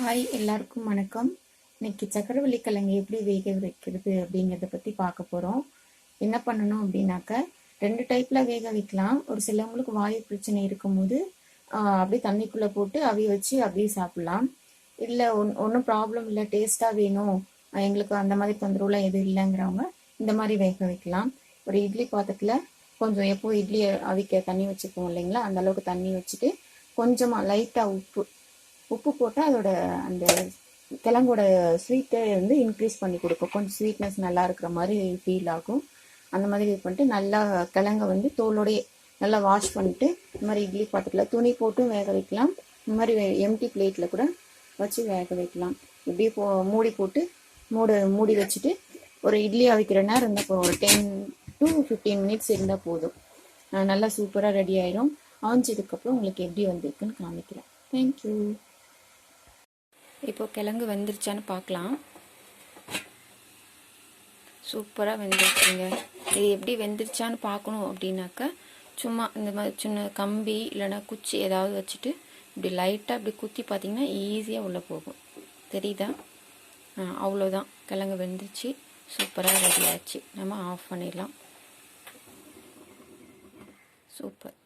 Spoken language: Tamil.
ஹாய் எல்லாருக்கும் வணக்கம். இன்னைக்கு சக்கரவள்ளி கிழங்கு எப்படி வேக வைக்கிறது அப்படிங்கிறத பற்றி பார்க்க போகிறோம் என்ன பண்ணணும் அப்படின்னாக்க ரெண்டு டைப்பில் வேக வைக்கலாம். ஒரு சிலவங்களுக்கு வாயு பிரச்சனை இருக்கும்போது அப்படியே தண்ணிக்குள்ளே போட்டு அவிய வச்சு அப்படியே சாப்பிட்லாம். இல்லை ஒன் ஒன்றும் ப்ராப்ளம் இல்லை டேஸ்ட்டாக வேணும். எங்களுக்கு அந்த மாதிரி தொந்தரவுலாம் எதுவும் இல்லைங்கிறவங்க இந்த மாதிரி வேக வைக்கலாம். ஒரு இட்லி பாத்திரத்தில் கொஞ்சம் எப்போ இட்லி அவிக்க தண்ணி வச்சுக்குவோம் இல்லைங்களா? அந்த அளவுக்கு தண்ணி வச்சுட்டு கொஞ்சமாக லைட்டாக உப்பு உப்பு போட்டால் அதோட அந்த கிழங்கோட ஸ்வீட்டை வந்து இன்க்ரீஸ் பண்ணி கொடுக்கும். கொஞ்சம் ஸ்வீட்னஸ் நல்லா இருக்கிற மாதிரி ஃபீல் ஆகும். அந்த மாதிரி இது பண்ணிட்டு நல்லா கிழங்க வந்து தோலோடையே நல்லா வாஷ் பண்ணிட்டு இந்த மாதிரி இட்லி பாத்திரத்தில் துணி போட்டும் வேக வைக்கலாம். இந்த மாதிரி எம்டி பிளேட்டில் கூட வச்சு வேக வைக்கலாம். இப்படியே போ மூடி போட்டு மூட மூடி வச்சுட்டு ஒரு இட்லி அவிக்கிற நேரம் இருந்தால் போ- ஒரு டென் டு ஃபிஃப்டீன் மினிட்ஸ் இருந்தால் போதும். நல்லா சூப்பராக ரெடி ஆயிரும். ஆஞ்சதுக்கப்புறம் உங்களுக்கு எப்படி வந்திருக்குன்னு காமிக்கிறேன். தேங்க்யூ இப்போ கிழங்கு வெந்துருச்சான்னு பார்க்கலாம். சூப்பராக வெந்துருச்சுங்க. இது எப்படி வெந்துருச்சான்னு பார்க்கணும் அப்படின்னாக்கா சும்மா இந்த மாதிரி சின்ன கம்பி இல்லைன்னா குச்சி ஏதாவது வச்சுட்டு இப்படி லைட்டாக இப்படி குத்தி பார்த்தீங்கன்னா ஈஸியாக உள்ளே போகும். தெரியுதா? அவ்வளோதான். கிழங்கு வெந்துருச்சு. சூப்பராக ரெடி ஆச்சு. நம்ம ஆஃப் பண்ணிடலாம். சூப்பர்.